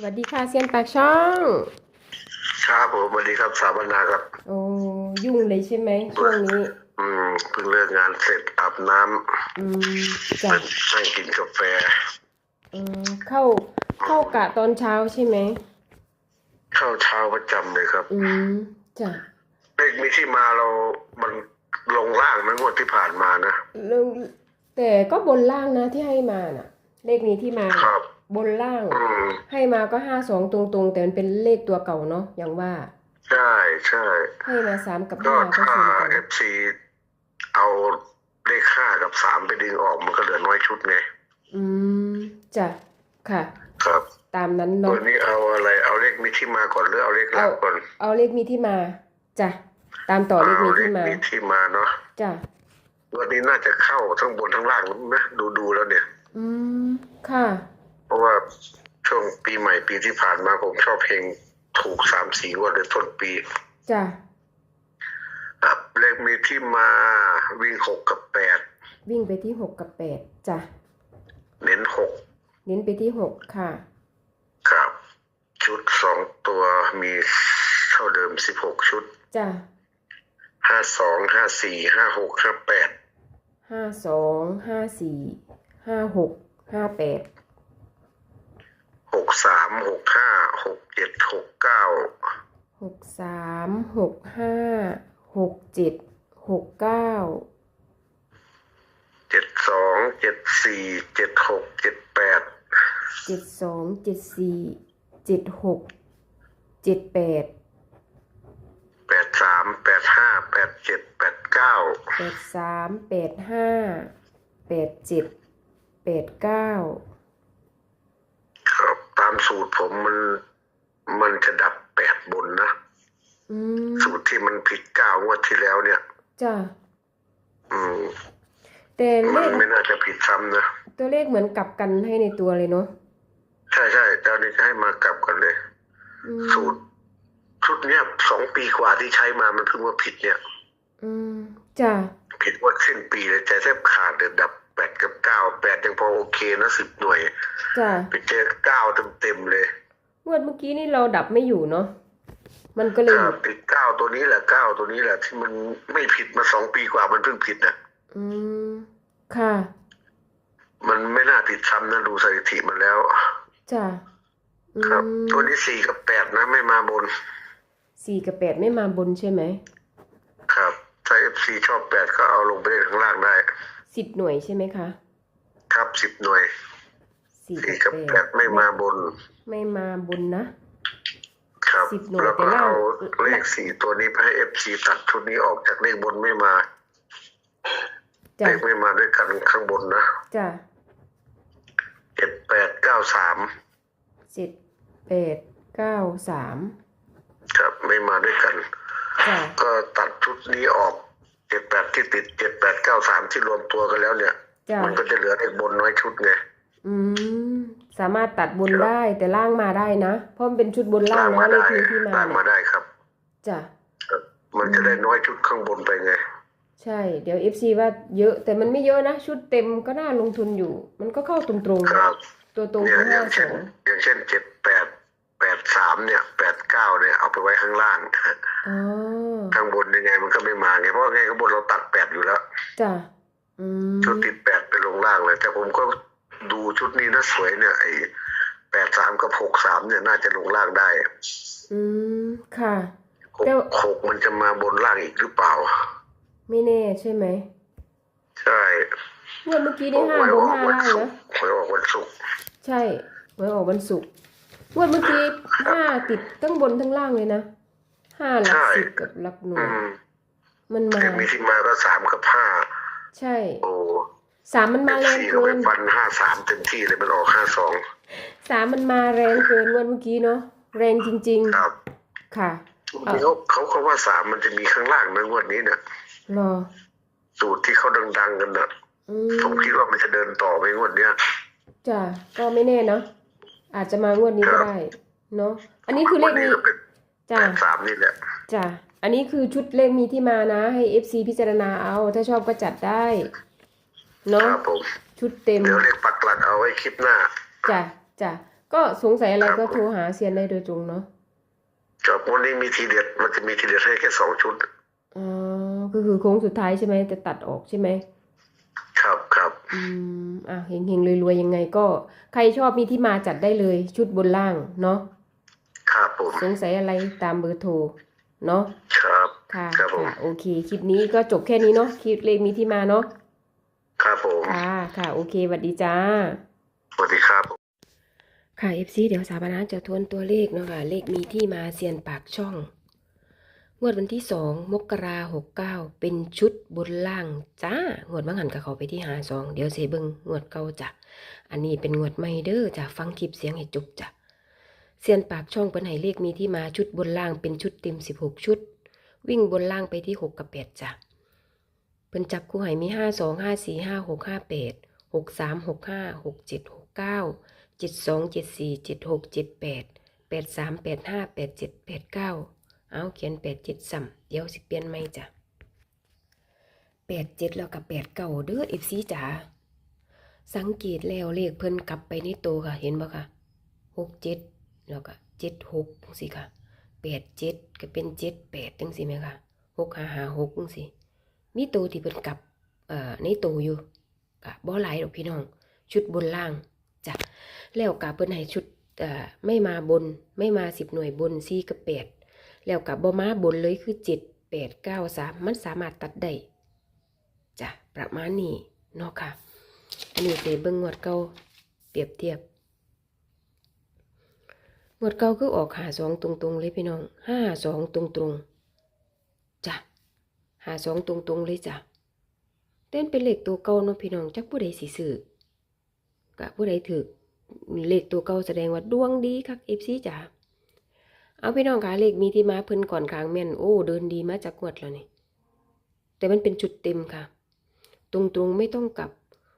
สวัสดีค่ะเซียนปากช่อง ครับผมสวัสดีครับสาวนาครับ โอ้ยุ่งเลยใช่ไหมช่วงนี้ อืมเพิ่งเลิกงานเสร็จอาบน้อืมำจ้ะนั่งกินกาแฟ อืมเข้าเข้ากะตอนเช้าใช่ไหม เข้าเช้าประจำเลยครับ อืมจ้ะเลขมีที่มาเรามันลงล่างมันงวดที่ผ่านมานะเรื่องแต่ก็บนล่างนะที่ให้มาน่ะ เลขนี้ที่มาครับ บนล่าง อืมให้มาก็ห้าสองตรงๆ แต่มันเป็นเลขตัวเก่าเนาะอย่างว่า ใช่ใช่ ให้มาสามกับก็ห้าก็ถ้าชนกันเอฟซีเอาเลขห้ากับสามไปดึงออกมันก็เหลือน้อยชุดไง อืมจ้ะค่ะ ครับตามนั้นตัเนาะวนี้เอาอะไรเอาเลขมีที่มาก่อนหรือเอาเลขหลักก่อนเอาเลขมีที่มาจ้ะตามต่อเลขมีเอาเลขที่มามีที่มาเนาะจ้ะวันนี้น่าจะเข้าทั้งบนทั้งล่างนะดูดูๆแล้วเนี่ย อืมค่ะ เพราะว่าช่วงปีใหม่ปีที่ผ่านมาผมชอบเพลงถูกสามสี่งวันเลยต้นปี จ้ะครับเลขมีที่มาวิ่งหกกับแปดวิ่งไปที่หกกับแปดจ้ะเน้นหกเน้นไปที่หกค่ะครับ ชุดสองตัวมีเท่าเดิมสิบหกชุดจ้ะห้าสองห้าสี่ห้าหกห้าแปดห้าสองห้าสี่ห้าหกห้าแปด หกสามหกห้าหกเจ็ดหกเก้าหกสามหกห้าหกเจ็ดหกเก้าเจ็ดสองเจ็ดสี่เจ็ดหกเจ็ดแปดเจ็ดสองเจ็ดสี่เจ็ดหกเจ็ดแปดแปดสามแปดห้าแปดเจ็ดแปดเก้าแปดสามแปดห้าแปดเจ็ดแปดเก้าามสูตรผมมันมันจะดับแปดบนนะอืมสูตรที่มันผิดเก้างวดที่แล้วเนี่ยจ้ะอืมแต่เลมันขไม่น่าจะผิดซ้ำนะตัวเลขเหมือนกลับกันให้ในตัวเลยเนาะใช่ใช่เจ้านี้จะให้มากลับกันเลย อืมสูตรชุดเนี้ยสองปีกว่าที่ใช้มามันเพิ่งว่าผิดเนี่ย อืมจ้ะผิดว่าสิ้นปีเลยใจแทบขาดเดือดับ แปดกับเก้าแปดยังพอโอเคนะสิบหน่วย จ้ะไปเจอเก้าเต็มเต็มๆเลยงวดเมื่อกี้นี่เราดับไม่อยู่เนาะมันก็เลยคหรัลุบดติดเก้าตัวนี้แหละเก้าตัวนี้แหละที่มันไม่ผิดมาสองปีกว่ามันเพิ่งผิดนะอืมค่ะมันไม่น่าผิดซ้ำนะดูสถิติมันแล้ว จ้ะอืครับ มตัวนี้สี่กับแปดนะไม่มาบน สี่กับแปดไม่มาบนใช่ไหมครับ ถ้าเอฟซีชอบแปดก็เอาลงไปเล่นข้างล่างได้ สิบหน่วยใช่ไหมคะครับสิบหน่วยสี่สี่กักับบแปแปดดไม่มาบน ไม่มาบนนะ ครับสิบหน่วยแล้วก็แต่ล่างเอาเลขสี่ตัวนี้ไปให้เอฟซีตัดชุดนี้ออกจากเลขบนไม่มา จ้ะเลขไม่มาด้วยกันข้างบนนะจ้ะเจ็ดแปดเก้าสามเจ็ดแปดเก้าสามครับไม่มาด้วยกัน จ้ะก็ตัดชุดนี้ออก เจ็ดแปดที่ติดเจ็ดแปดเก้าสามที่รวมตัวกันแล้วเนี่ย จ้ะมันก็จะเหลือเลขบนน้อยชุดไงอืมสามารถตัดบนได้แต่ล่างมาได้นะเพราะมันเป็นชุดบนล่างมานะเลได้ขนี้ที่มาล่างมาเนี่ยได้ครับ จ้ะครับมันจะได้น้อยชุดข้างบนไปไง ใช่ เดี๋ยว FC ว่าเยอะแต่มันไม่เยอะนะ ชุดเต็มก็น่าลงทุนอยู่ มันก็เข้าตรงๆครับ ตัวตรงเนี่ยคืออห้าย่างสเช่น องอย่างเช่นเจ็ดแป ดแปดสามเนี่ยแปดเก้าเนี่ยเอาไปไว้ข้างล่างอ๋อข้างบนยังไงมันก็ไม่มาไงเพราะว่าไงข้างบนเราตัดแปดอยู่แล้วจ้ะอืมชุดติดแปดไปลงล่างเลย แต่ผมก็ดูชุดนี้นะสวยเนี่ยไอ้แปดสามกับหกสามเนี่ยน่าจะลงล่างได้ อืมค่ะหกแล้วหกมันจะมาบนล่างอีกหรือเปล่า ไม่แน่ใช่ไหม ใช่งวดเมื่อกี้ได้ห้าหวยบอนอกห้าวันล่างศุกนะร์หวยออกวันศุกร์ใช่หวยออกวันศุกร์ งวดเมื่อกี้ห้าติดทั้งบนทั้งล่างเลยนะห้าหลักสิบกับหลักหน่วอืยมมันมามีที่มาก็สามกับห้าใช่ โอ้สามมันมาแรงสี่ก็เกิไปนฟันห้าสามเต็มที่เลยมันออกห้าสองสามมันมาแรงเกินงวดเมื่อกี้เนาะแรงจริงครับๆค่ะเขาเขาเขาว่าสามมันจะมีข้างล่างนะงวดนี้เนี่ยรอสูตรที่เขาดัง ๆ กันน่ะอืผมมคิดว่ามันจะเดินต่อไปงวดเนี้ยจ้ะก็ไม่แน่เนาะ อาจจะมางวดนี้ก็ได้ เนาะอันนี้คือเลขวันนี้นี้ก็เป็นจ้ะแปดสามนี่แหละจ้ะอันนี้คือชุดเลขมีที่มานะ ให้ FC พิจารณาเอา ถ้าชอบก็จัดได้ เนาะครับผมชุดเต็มเดี๋ยวเรียกปักหลักเอาไว้คลิปหน้าจ้ะจ้ะก็สงสัยอะไรก็โทรหาเซียนได้โดยตรงเนาะครับวันนี้มีทีเด็ดมันจะมีทีเด็ดให้แค่สองชุดอ๋อก็คือโค้งสุดท้ายใช่ไหมจะตัดออกใช่ไหมครับครับ อืมอะเฮงเฮงๆรวยๆยังไงก็ ใครชอบมีที่มาจัดได้เลยชุดบนล่างเนาะครับผมสงสัยอะไรตามเบอร์โทรเนาะครับค่ะครับผมค่ะโอเคคลิปนี้ก็จบแค่นี้เนาะคลิปเลขมีที่มาเนาะครับผมค่ะค่ะ โอเคสวัสดีจ้า สวัสดีครับ ค่ะ FC เดี๋ยวสถาปนาจะทวนตัวเลขเนาะค่ะ เลขมีที่มาเซียนปากช่อง งวดวันที่สองมกราหกเก้าเป็นชุดบนล่างจ้างวดบางหันกับเขาไปที่หาสองเดี๋ยวเสเบิงงวดเก่าจ้ะอันนี้เป็นงวดใหม่เด้อจ้ะฟังคลิปเสียงให้จุกจ้ะเซียนปากช่องป็นให้เลขมีที่มาชุดบนล่างเป็นชุดเต็มสิบหกชุด วิ่งบนล่างไปที่หกกับแปดจ้ะเพิ่นจับคู่ให้มีห้าสองห้าสี่ห้าหกห้าแปดหกสามหกห้าหกเจ็ดหกเก้าเจ็ดสองเจ็ดสี่เจ็ดหกเจ็ดแปดแปดสามแปดห้าแปดเจ็ดแปดเก้า เอาเขียนแปดเจ็ดซ้ำเดี๋ยวสิเปลี่ยนไม่จ้ะแปดเจ็ดแล้วกับแปดเก้าเด้อเอฟซีจ๋าสังเกตแล้วเลขเพิ่นกลับไปในโตวค่ะ เห็นบ่ค่ะหกเจ็ดแล้วก็เจ็ดหกจังสิค่ะแปดเจ็ดก็เป็นเจ็ดแปดจังสิไหมค่ะหกหาหาหกจังสิมีโตวที่เพิ่นกลับเอ่อในโตวอยู่กะบ่หลายดอกพี่น้อง ชุดบนล่างจ้ะแล้วกับเพิ่นให้ชุดเอ่อไม่มาบนไม่มาสิบหน่วยบนสี่กับแปด แล้วกับบ่มาบนเลยคือเจ็ดแปดเก้าสามมันสามารถตัดได้จ้ะประมาณนี้เนาะค่ะ อันนี้เสเบิ่งงวดเก่าเปรียบเทียบงวดเก่าคือออกหาสองตรงๆเลยพี่น้องห้าสองตรงๆจ้ะหาสองตรงๆเลยจ้ะเต้นเป็นเลขตัวเก่าเนาะพี่น้องจักผู้ใดสิซื้อกะผู้ใดถือเลขตัวเก่าแสดงว่าดวงดีคักเอฟซีจ๋า เอาพี่น้องคะเลขมีที่มาเพิ่นก่อนคางแม่นโอ้เดินดีมาจากงวดแล้วนี่แต่มันเป็นจุดเต็มค่ะ ตรงๆไม่ต้องกลับ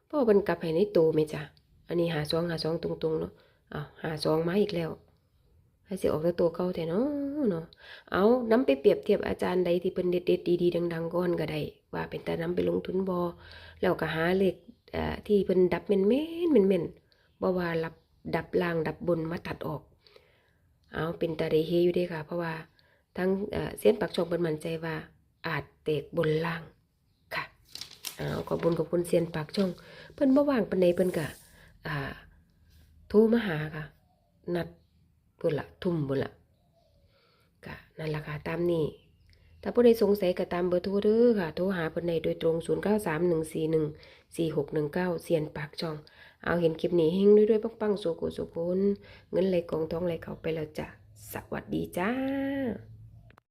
เพราะว่ามันกลับให้ในตัวไหมจ้ะอันนี้หาสองหาสองตรงๆเนาะอ้าวหาสองมาอีกแล้วให้สิออกแต่ตัวเก่าแต่เนาะเนาะเอาน้ำไปเปรียบเทียบอาจารย์ใดที่เป็นเด็ดๆดีๆดัง ๆก่อนก็ได้ว่าเป็นแต่น้ำไปลงทุนบอแล้วก็หาเลขที่เพิ่นดับเม่นเม่นเม่นเม่นบ่ว่ารับดับล่างดับบนมาตัดออก เอาเป็นตาได้เฮอยู่ด้ค่ะ เพราะว่าทั้งเส้นปักช่องเป็นมันใจว่า อาจเตกบนล่างค่ะเอาขอบคุณขอบคุณเสียนปากช่องเพิ่นบ่ว่างปันในเพิ่นกะอ่าทูมาหาค่ะ นัดบนละทุ่มบนละกะนั่นแหละค่ะตามนี้ ถ้าผู้ใดสงสัยก็ตามเบอร์โทรเด้อค่ะ โทรหาเพิ่นได้โดยตรง 093141 4619 เสียนปากช่อง เอาเห็นคลิปนี้เฮงด้วยด้วยปังๆสุกุสุกุนเงินไหลกองท้องไหลเข้าไปแล้วจ้ะ สวัสดีจ้า